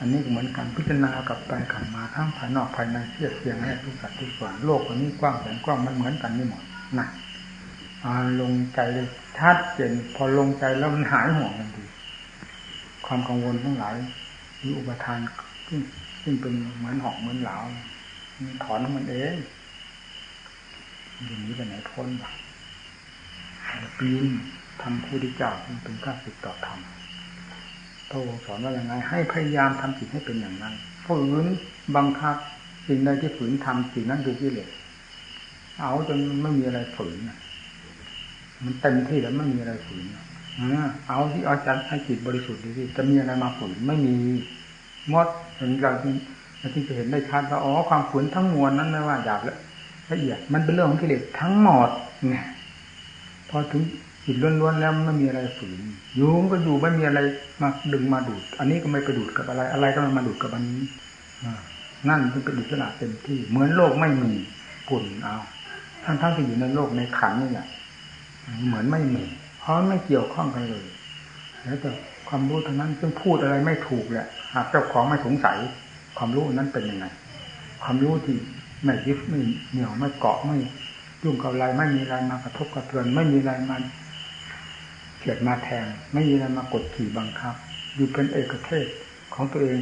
อันนี้เหมือนกันพิจารณากับไปขันมาทั้งภายนอกภายในเทียบเทียงให้ทุกสัตว์ทุกส่วนโลกอันนี้กว้างแสนกว้างมันเหมือนกันนี่หมดนะลงใจเลยชัดเจนพอลงใจแล้วมันหายห่วงทันทีความกังวลทั้งหลายหรืออุปทานซึ่งซึ่งเป็นเหมือนหอกเหมือนเหลาถอนมันเองอย่างนี้ไปไหนพ้นบ้างปีนทำผู้ที่เจ้าเป็นข้าศึกต่อธรรม พระองค์สอนว่าอย่างไรให้พยายามทำจิตให้เป็นอย่างนั้นฝืนบังคับสิ่งใดที่ฝืนทำสิ่งนั้นคือกิเลสเอาจนไม่มีอะไรฝืนมันเต็มที่แล้วไม่มีอะไรฝืนเอาที่เอาจัดให้จิตบริสุทธิ์ดีๆจะมีอะไรมาฝืนไม่มีมดถึงเราเราที่จะเห็นได้ชัดว่าอ๋อความฝืนทั้งมวลนั้นไม่ว่าหยาบละเอียดมันเป็นเรื่องของกิเลสทั้งหมดเนี่ยพอถึง จิตล้วนๆแล้วไม่มีอะไรฝืนอยู่ก็อยู่ไม่มีอะไรมาดึงมาดูด อันนี้ก็ไม่ไปดูดกับอะไร อะไรก็ไม่มาดูดกับอันนี้นั่นเป็นอิสระเต็มที่ เหมือนโลกไม่มีกุ่นเอาทั้งๆที่อยู่ในโลกในขันนี่แหละเหมือนไม่มีเพราะไม่เกี่ยวข้องกันเลย แล้วแต่ความรู้เท่านั้นซึ่งพูดอะไรไม่ถูกแหละหากเจ้าของไม่สงสัย ความรู้นั้นเป็นยังไง ความรู้ที่ไม่ยึดไม่เหนี่ยวไม่เกาะไม่ยุ่งกับอะไรไม่มีอะไรมากระทบกระเทือนไม่มีอะไรมา เกียดมาแทง ไม่มีอะไรมากดขี่บังคับ อยู่เป็นเอกเทศของตัวเอง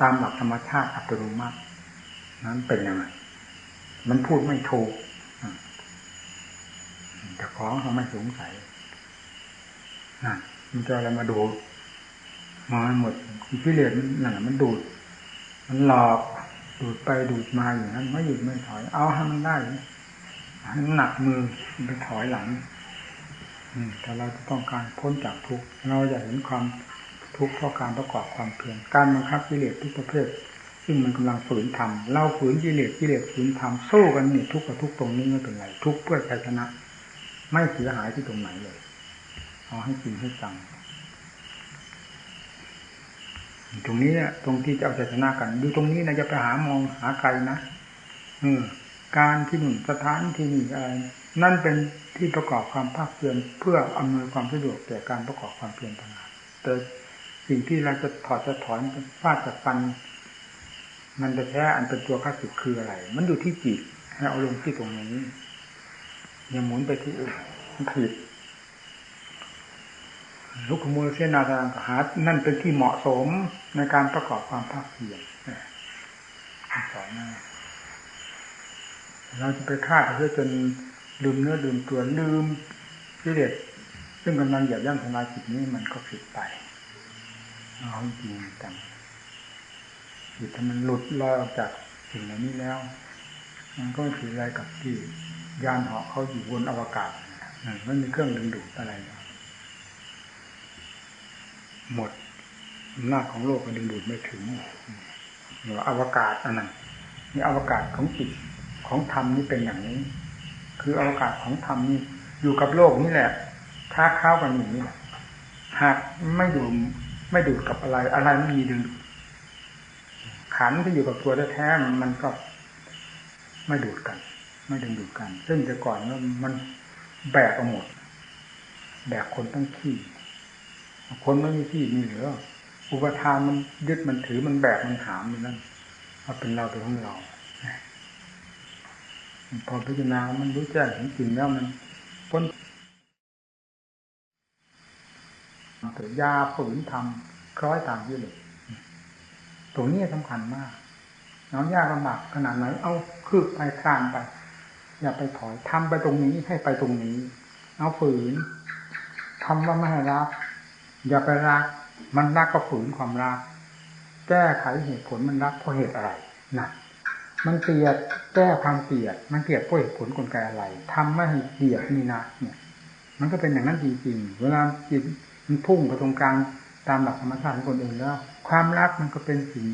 ตามหลักธรรมชาติอัตโนมัตินั้นเป็นยังไงมันพูดไม่ถูกแต่ของเขาไม่สงสัยนั่นมันจะอะไรมาดูมาหมดพิเรนนั่นมันดูด มันหลอกดูดไปดูดมาอย่างนั้นไม่หยุดไม่ถอย เอาให้มันได้ให้หนักมือไปถอยหลัง แต่เราจะต้องการพ้นจากทุกข์เราอยากเห็นความทุกข์เพราะการประกอบความเพียรการบังคับกิเลสทุกประเภทซึ่งมันกำลังฝืนทำเราฝืนกิเลสกิเลสฝืนทำสู้กันนี่ทุกข์กับทุกข์ตรงนี้ไม่เป็นไรทุกข์เพื่อชัยชนะ ไม่เสียหายที่ตรงไหนเลยเอาให้จริงให้จังตรงนี้เนี่ยตรงที่จะเอาชัยชนะกันดูตรงนี้นะจะไปหามองหาไกลนะอืการที่หนึ่งสถานที่นี่อะไรนั่นเป็น ที่ประกอบความภาคเพียรเพื่ออำนวยความสะดวกแก่การประกอบความเพียรต่างหากแต่สิ่งที่เราจะถอดจะถอนฟาดจะฟัน มันจะแท้อันเป็นตัวข้าศึกคืออะไร มันอยู่ที่จิตให้เอาลงที่ตรงนี้อย่าหมุนไปที่อื่นผิดลุกขโมยเสนาทางหานั่นเป็นที่เหมาะสมในการประกอบความภาคเพียรสอนนะเราจะไปฆ่าเพื่อจน ลืมเนื้อลืมตัวลืมกิเลสซึ่งกำลังเหยียบย่ำทำลายจิตนี้มันก็ผิดไปเอาจริงจังจิตถ้ามันหลุดลอยออกจากสิ่งเหล่านี้แล้ว มันก็ถืออะไรกับที่ยานเหาะเขาอยู่บนอวกาศมันมีเครื่องดึงดูดอะไรหมดอำนาจของโลกมันดึงดูดไม่ถึงหรืออวกาศอันนั้นนี่อวกาศของจิตของธรรมนี่เป็นอย่างนี้ คืออวกาศของธรรมนี่อยู่กับโลกนี่แหละค้าเข้ากันอย่างนี้แหละหากไม่ดูไม่ดูดกับอะไร อะไรไม่มีดึงขันที่อยู่กับตัวแท้ๆมันก็ไม่ดูดกัน ไม่ดึงดูดกัน ซึ่งแต่ก่อนมันแบกเอาหมด แบกคนตั้งขี้คนไม่มีที่มีเหลืออุปทานมันยึดมันถือมันแบกมันหามมันนั่นเอาเป็นเราเป็นของเรา พอพิจารณามันรู้แจ้งเห็นจริงแล้วมันพ้นยาฝืนทำคล้อยตามยี่เลยตรงนี้สำคัญมากน้องยากลำบากขนาดไหน เอาคืบไปคลานไป อย่าไปถอยทำไปตรงนี้ให้ไปตรงนี้ เอาฝืนทำว่าไม่ให้รัก อย่าไปรัก มันรักก็ฝืนความรัก แก้ไขเหตุผลมันรักเพราะเหตุอะไรนะ มันเกลียดแก้ความเกลียด มันเกลียดเพราะเหตุผลกลไกอะไรทำไม่ให้เกลียดนี่นะเนี่ย มันก็เป็นอย่างนั้นจริงๆ เวลาจิตมันพุ่งไปตรงกลางตามหลักธรรมชาติของคนเองแล้ว ความรักมันก็เป็นสิ่ง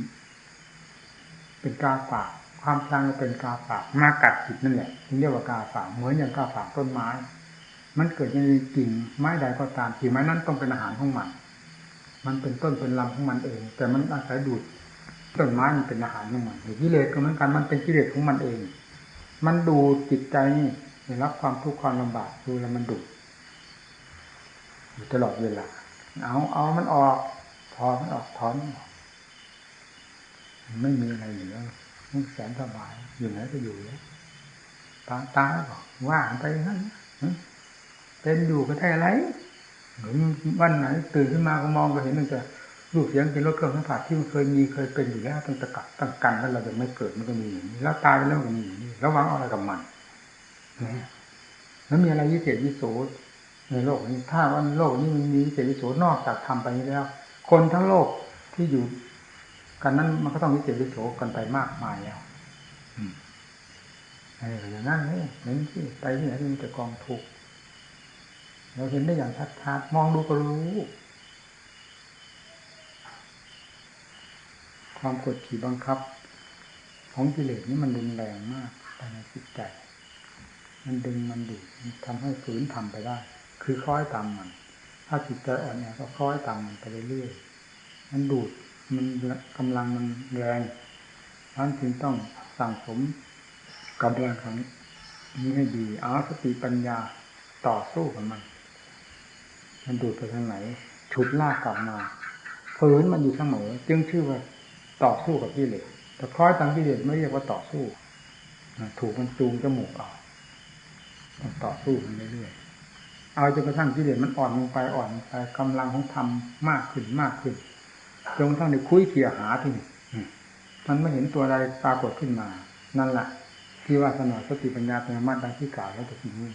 เป็นกาฝาก ความชังเป็นกาฝากมากัดจิตนั่นแหละถึงเรียกว่ากาฝากเหมือนอย่างกาฝากต้นไม้ มันเกิดในกิ่งไม้ใดก็ตามกิ่งไม้นั้นต้องเป็นอาหารของมัน มันเป็นต้นเป็นลำของมันเอง แต่มันอาศัยดูด ต้นไม้มันเป็นอาหารของมันกิเลสก็เหมือนกันมันเป็นกิเลสของมันเอง มันดูจิตใจนี่รับความทุกข์ความลำบากดูแล้วมันดูอยู่ตลอดเวลา เอาเอามันออกถอนมันออกถอนมันออกไม่มีอะไรเหลือมันแสนสบายอยู่ไหนก็อยู่แล้วตาตาบอกว่างไปนั้นเป็นอยู่ก็ได้อะไรวันไหนตื่นขึ้นมาก็มองก็เห็นมันจะ รูปเสียงเป็นรถเครื่องสัมผัสที่มันเคยมีเคยเป็นอยู่แล้วตั้งแต่กัดตั้งกันแล้วเราจะไม่เกิดมันก็มีแล้วตายไปแล้วก็มีอย่างนี้แล้ววางอะไรกับมันนะแล้วมีอะไรวิเศษวิโสในโลกนี้ถ้าว่าโลกนี้มันมีวิเศษวิโสนอกจากทำไปนี้แล้ว คนทั้งโลกที่อยู่กันนั้นมันก็ต้องวิเศษวิโสกันไปมากมายแล้วอืมอะไรอย่างนั้นนี่เห็นที่ไปที่ไหนมีแต่กองทุกข์เราเห็นได้อย่างชัดๆมองดูก็รู้ ความกดขี่บังคับ ของกิเลสนี่มันรุนแรงมากภายในจิตใจ มันดึงมันดูดมันทำให้ฝืนทำไปได้ คือคล้อยตามมัน ถ้าจิตใจอ่อนแอก็คล้อยตามมันไปเรื่อยๆมันดูดมันกำลังมันแรงท่านจึงต้องสั่งสมกำลังของนี้ให้ดีเอาสติปัญญาต่อสู้กับมัน มันดูดไปทางไหน ฉุดลากกลับมาฝืนมันอยู่เสมอ จึงชื่อว่า ต่อสู้กับกิเลสแต่คล้อยตามกิเลสไม่เรียกว่าต่อสู้ถูกมันจูงจมูกออกต่อสู้มันเรื่อยๆเอาจนกระทั่งกิเลสมันอ่อนลงไปอ่อนลงไปกำลังของธรรมมากขึ้นมากขึ้นจนกระทั่งในคุยเขี่ยหาที่นี่มันไม่เห็นตัวใดปรากฏขึ้นมา นั่นแหละที่ว่าสนอสติปัญญาเป็นมาดังที่กล่าวแล้วแต่ทีนี้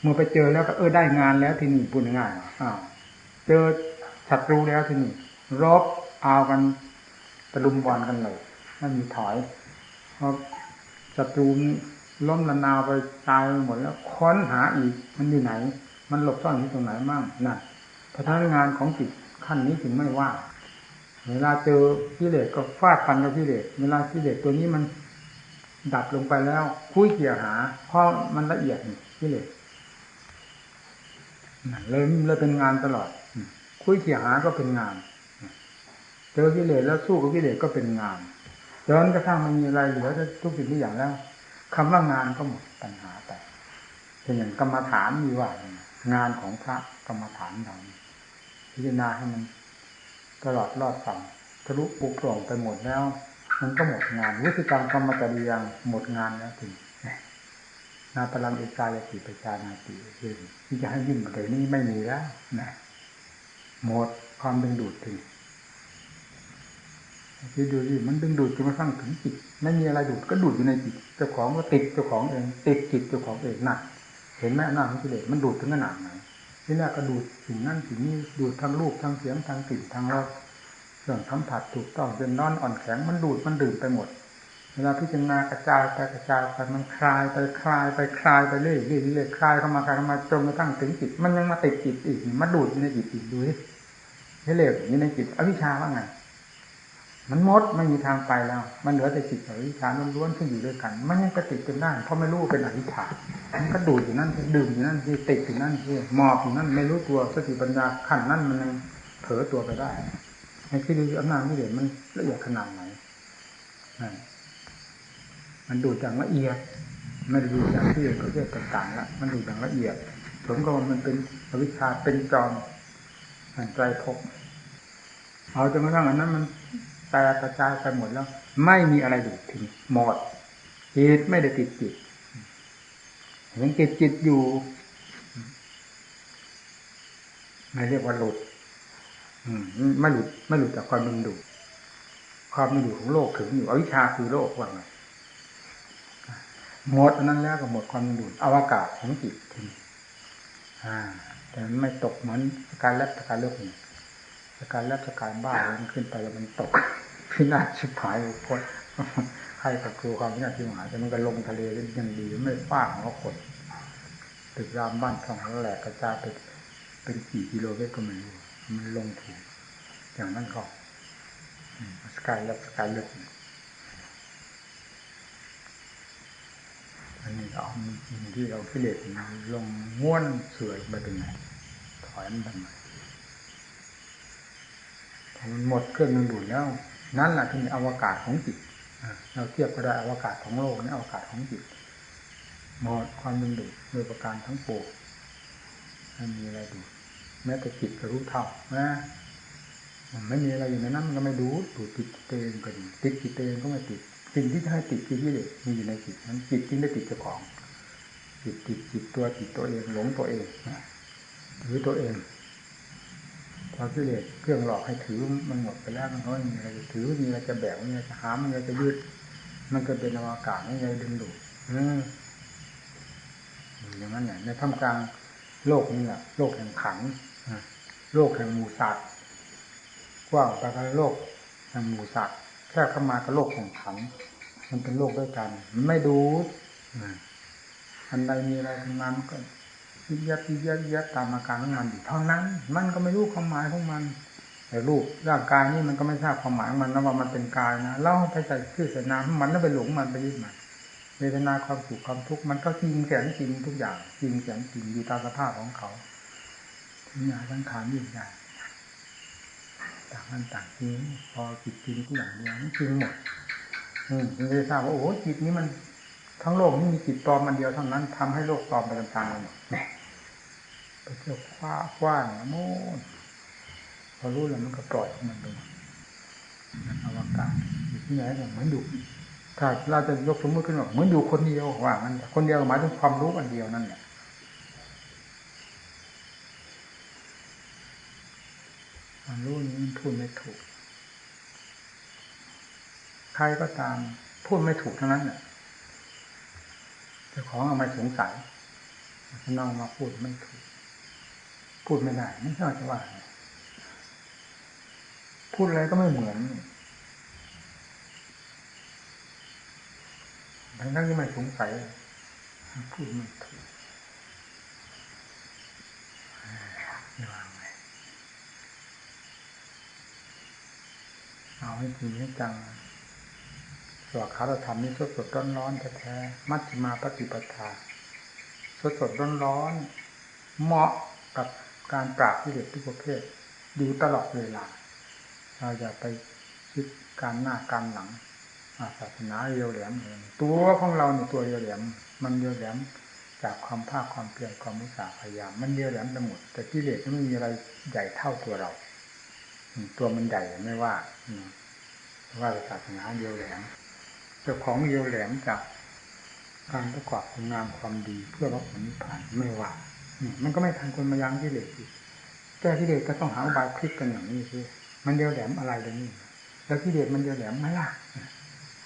เมื่อไปเจอแล้วก็เออได้งานแล้วที่นี่พูดง่ายๆอ้าวเจอศัตรูแล้วที่นี่รบเอากัน ตะลุมบอลกันเลยไม่มีถอยเพราะศัตรูล้มละนาวไปตายหมดแล้วค้นหาอีกมันอยู่ไหน มันหลบซ่อนที่ตรงไหนมั่งนั่นพนักงานของจิตขั้นนี้ถึงไม่ว่า เวลาเจอกิเลสก็ฟาดฟันกับกิเลสเวลากิเลสตัวนี้มันดับลงไปแล้ว คุยเกี่ยหาเพราะมันละเอียดกิเลสนั่นเลยเลยเป็นงานตลอด คุยเกี่ยหาก็เป็นงาน จอกิเลสแล้วสู้กับกิเลสก็เป็นงานจนกระทั่งมันมีอะไรเหลือทุกสิ่งทุกอย่างแล้วคำว่างานก็หมดปัญหาไปเป็นอย่างกรรมฐานมีว่างานของพระกรรมฐานเราพิจารณาให้มันตลอดรอดฝั่งทะลุปุโปร่งไปหมดแล้ว มันก็หมดงานวิธีการกรรมจริยังหมดงานแล้วถึงนาพลังเอกายติปชานาติคือที่จะให้ยิ่งกว่านี้ไม่มีแล้วนะหมดความดึงดูดถึง คิดดูดิมันดึงดูดจนกระทั่งถึงจิตไม่มีอะไรดูดก็ดูดอยู่ในจิตเจ้าของก็ติดเจ้าของเองติดจิตเจ้าของเองหนักเห็นไหมหน้าของกิเลสมันดูดถึงขนาดไหนที่แรกก็ดูดสิ่งนั้นสิ่งนี้ดูดทั้งรูปทั้งเสียงทั้งกลิ่นทั้งรสเรื่องสัมผัสถูกต้องเป็นน้อนอ่อนแข็งมันดูดมันดื่มไปหมด เวลาพิจารณากระจายไปกระจายไปมันคลายไปคลายไปคลายไปเรื่อยเรื่อยเรื่อยคลายเข้ามาคลายเข้ามาจนกระทั่งถึงจิต มันยังมาติดจิตอีกมาดูดในจิตอีกดูดินี่เหลวอยู่ในจิตอวิชชาว่าไง มันมดไม่มีทางไปแล้ว มันเหลือแต่จิตกับวิชาล้วนๆที่อยู่ด้วยกัน มันยังกระติดเป็นได้เพราะไม่รู้เป็นอวิชามันก็ดูดอยู่นั่นดื่มอยู่นั่นที่ติดอยู่นั่นที่หมอบอยู่นั่นไม่รู้ตัวสติปัญญาขั้นนั่นมันยังเผลอตัวไปได้ในที่ดูอำนาจนี่เดี๋ยวมันละเอียดขนาดไหนมันดูดอย่างละเอียดไม่ได้ดูอย่างที่อื่นประเภทต่างๆละมันดูอย่างละเอียดผมก็มันเป็นอวิชชาเป็นจอมห่งใจพบเอาจนกระทั่งอันนั้นมัน แตกกระจายไปหมดแล้ว ไม่มีอะไรดูดทิ้งหมดจิตไม่ได้ติดจิตยังติดจิตอยู่ไม่เรียกว่าหลุดไม่หลุดไม่หลุดจากความมันดูความมันดูของโลกถึงอยู่อวิชชาคือโลกว่าไงหมดอันนั้นแล้วก็หมดความมันดูอวกาศของจิตทีแต่ไม่ตกเหมือนการแลบการเลือกนี่ การแลบการบ้ามันขึ้นไปแล้วมันตกพินาศชิบหายพ้นใครกับครูความพินาศชิบหายแต่มันก็ลงทะเลยังดีไม่ฟาดหัวคนตึกรามบ้านช่องแหลกกระจายไปเป็นกี่กิโลเมตรก็ไม่รู้มันลงถูกอย่างนั้นก็สกายแล้วสกายเลือกอันนี้เอาที่เราพิเรศลงม้วนเสื่อยไปเป็นไงถอยมันทำไม มันหมดเครื่องดึงดูดแล้ว นั่นแหละที่มีอวกาศของจิตเราเทียบก็ได้อวกาศของโลกนี่อวกาศของจิตหมดความดึงดูดโดยประการทั้งปวงไม่มีอะไรดูแม้แต่จิตก็รู้เท่านะมันไม่มีอะไรอยู่ในนั้นมันก็ไม่ดูดูติดเตงก็ดีติดจิตเตงก็ไม่ติดสิ่งที่จะให้ติดคือกิเลสมีอยู่ในจิตนั้นจิตจึงได้ติดเจ้าของจิตติดจิตตัวจิตตัวเองหลงตัวเองถือตัวเอง พอกิเลสเครื่องหลอกให้ถือมันหมดไปแล้วมันก็ไม่มีอะไรจะถือมีอะไรจะแบกมีอะไรจะหามมีอะไรจะยืด มันก็เป็นอวกาศไม่ไงดึงดูดอย่างนั้นเนี่ยในท่ามกลางโลกนี้แหละโลกแห่งขันโลกแห่งหมูสัตว์กว้างไปกับโลกแห่งหมูสัตว์แค่เข้ามากับโลกแห่งขันมันเป็นโลกด้วยกัน ไม่ดูอันใดมีอะไรขึ้นมามันก็ ยิบยับยิบยับยับตามอาการของมันอยู่เท่านั้น มันก็ไม่รู้ความหมายของมัน แต่รูปร่างกายนี่มันก็ไม่ทราบความหมายของมันนะว่ามันเป็นกายนะเล่าไปใส่ชื่อใส่นามมันแล้วไปหลงมันไปยึดมันเวทนาความสุขความทุกข์มันก็จริงแสงจริงทุกอย่างจริงแสงจริงอยู่ตามสภาพของเขาทุกอย่างทั้งขานยิ่งใหญ่ต่างกันต่างจริงพอจิตจริงทุกอย่างเดียวนี่จริงหมดอืมจึงได้ทราบว่าโอ้โหจิตนี้มันทั้งโลกนี่มีจิตปลอมมันเดียวเท่านั้นทำให้โลกปลอมไปตามๆกันหมด เนี่ยไปเที่ยวคว้าคว้านโน่นพอรู้แล้วมันก็ปล่อยมันไปอวกาศอยู่ที่ไหนเหมือนอยู่ถ้าเราจะยกสมมติขึ้นว่าเหมือนอยู่คนเดียวว่ามันคนเดียวหมายถึงความรู้อันเดียวนั่นแหละความรู้นี้มันพูดไม่ถูก ใครก็ตามพูดไม่ถูกทั้งนั้นเนี่ยจ้าของเอามาสงสัยน้องมาพูดไม่ถูก พูดไม่ได้ไม่ชอบจะว่าพูดอะไรก็ไม่เหมือนทั้งนั้นที่ไม่สงสัยพูดไม่ถูกวางไงเอาให้จริงให้จังสวดคารธรรมนี่สดสดร้อนร้อนแท้ๆมัชฌิมาปฏิปทาสดสดร้อนร้อนเหมาะกับ การปราบที่เด็กทุกประเภทอยู่ตลอดเวลา เราอย่าไปคิดการหน้าการหลังศาสนาเรียวแหลมตัวของเราเนี่ยตัวเรียวแหลม มันเรียวแหลมจากความภาคความเพียรความมุสาพยายาม มันเรียวแหลมไปหมด แต่กิเลสไม่มีอะไรใหญ่เท่าตัวเรา ตัวมันใหญ่ไม่ว่าว่าศาสนาเรียวแหลมเจ้าของเรียวแหลมจากการประกอบคุณงามความดีเพื่อรับผลนิพพานไม่ว่า มันก็ไม่ทันคนมายังกิเลสอีกแก้กิเลสก็ต้องหาอุบายพลิกกันอย่างนี้สิมันเดียวแหลมอะไรตรงนี้ แล้วกิเลสมันเดียวแหลมไหมล่ะ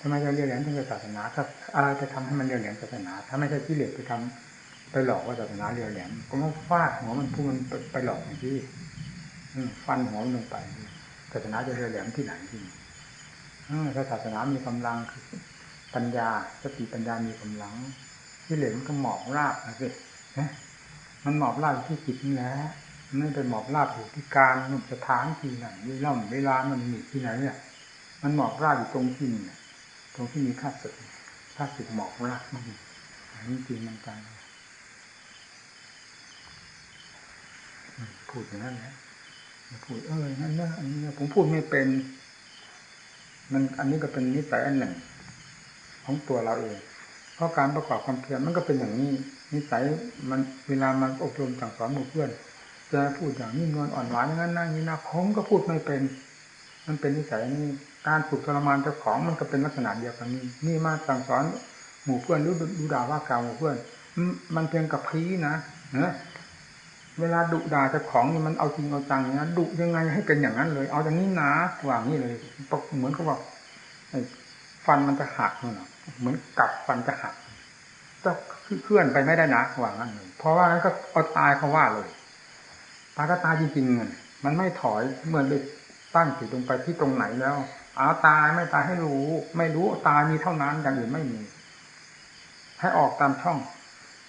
ทำไมจะเดียวแหลมถึงศาสนาถ้าอะไรจะทำให้มันเดียวแหลมศาสนา ถ้าไม่ใช่กิเลสไปทำไปหลอกว่าศาสนาเดียวแหลมก็ต้องฟาดหัวมันพูดมันไปหลอกอย่างที่ฟันหัวมันลงไปศาสนาจะเดียวแหลมที่ไหนที่ถ้าศาสนามีกำลังปัญญาสติปัญญามีกำลังกิเลสมันก็หมอบราบนะสิ มันหมอบราบที่จิตนี่แหละไม่ไปหมอบราบอยู่ที่การนุสถานที่ไหนเวลาเวลามันมีที่ไหนเนี่ย มันหมอบราบอยู่ตรงที่นี่ตรงที่มีข้าศึกข้าศึกหมอบราบมันอันนี้จริงมันจังพูดอย่างนั้นแหละพูดเออนั่นนะอันนี้ผมพูดไม่เป็น มันอันนี้ก็เป็นนิสัยอันหนึ่ง ของตัวเราเอง ราะการประกอบความเพียรมันก็เป็นอย่างนี้ นิสัยมันเวลามันอบรมสั่งสอนหมู่เพื่อนจะพูดอย่างนิ่มนวลอ่อนหวานอย่างนั้นนั่งนี้นะผมก็พูดไม่เป็น มันเป็นนิสัยนี่การฝึกทรมานเจ้าของมันก็เป็นลักษณะเดียวกันนี่นี่มาสั่งสอนหมู่เพื่อนรู้ดูด่าว่ากล่าวหมู่เพื่อน มันเพียงกับพีนะเนะเวลาดุด่าเจ้าของมันเอาจริงเอาจังนะดุยังไงให้เป็นอย่างนั้นเลย เอาอย่างนี้นะว่างนี้เลยเหมือนกับว่า ฟันมันจะหักเนาะเหมือนกัดฟันจะหักจะเคลื่อนไปไม่ได้นะหว่างนั้นเลยเพราะว่านั้นก็เอาตายเขาว่าเลยตาก็ตายจริงๆเงินมันไม่ถอยเหมือนไปตั้งจิตลงไปที่ตรงไหนแล้วเอาตายไม่ตายให้รู้ ไม่รู้ตายมีเท่านั้นอย่างอื่นไม่มี ให้ออกตามช่อง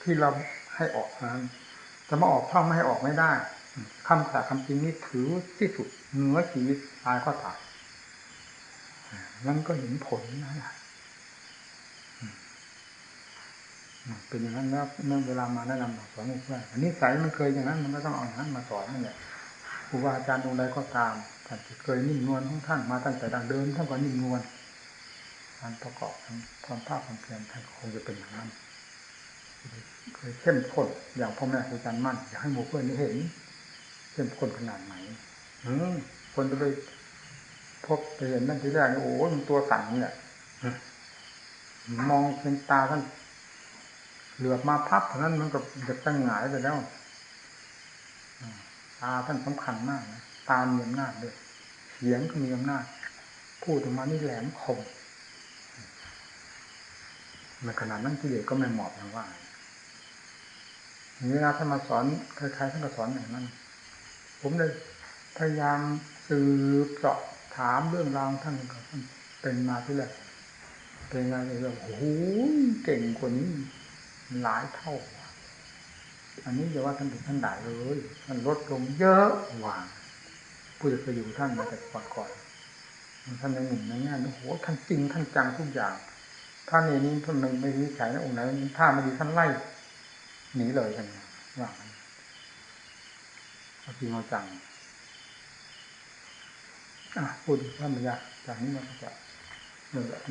ที่เราให้ออกนั้นจะมาออกช่องไม่ให้ออกไม่ได้คำแต่คำจริงนี้ถือที่สุดเหนือชีวิตตายก็ตาย นั่นก็เห็นผลนะเป็นอย่างนั้นแล้วเมื่อเวลามาแนะนำสอนเพื่อนอันนี้สายมันเคยอย่างนั้น มันก็ต้องเอาอย่างนั้นมาสอนนั่นแหละครูบาอาจารย์องค์ใดก็ตามท่านเคยนิ่มนวลของท่านมาตั้งแต่ดังเดิมท่านก็นิ่มนวลการประกอบความภาคความเพียรท่านคงจะเป็นอย่างนั้นเคยเข้มข้นอย่างพ่อแม่ครูอาจารย์มั่นอยากให้หมู่เพื่อนได้เห็นเข้มข้นขนาดไหนคนจะไป พบเห็นนั่นทีแรกโอ้โหมันตัวสั่นเนี่ยมองเป็นตาท่านเหลือบมาพับเท่านั้นมันก็จะตั้งหงายไปแล้วตาท่านสำคัญมากนะตามีอำนาจเลยเสียงก็มีอำนาจพูดออกมานี่แหลมคมในขนาดนั้นที่เด็กก็ไม่เหมาะอย่างว่าเวลาท่านมาสอนใครๆท่านก็สอนอย่างนั้น ผมเลยพยายามสืบเจาะ ถามเรื่องราวท่านก็เป็นมาที่แรกเป็นไงเลยว่าโอ้โหเก่งกว่านี้หลายเท่า อันนี้จะว่าท่านถึงท่านด่าเลยท่านลดลงเยอะหว่างผู้จะไปอยู่ท่านมาแต่ก่อนก่อนท่านในหนุ่มในงานโอ้โหท่านจริงท่านจังทุกอย่างท่านเองนี้ท่านไม่ไม่วิจัยนะองค์ไหนถ้าไม่ดีท่านไล่หนีเลยกันว่าเอาจริงเอาจัง พูดท่านไม่ยาจากนี้มันก็จะเหนื่อย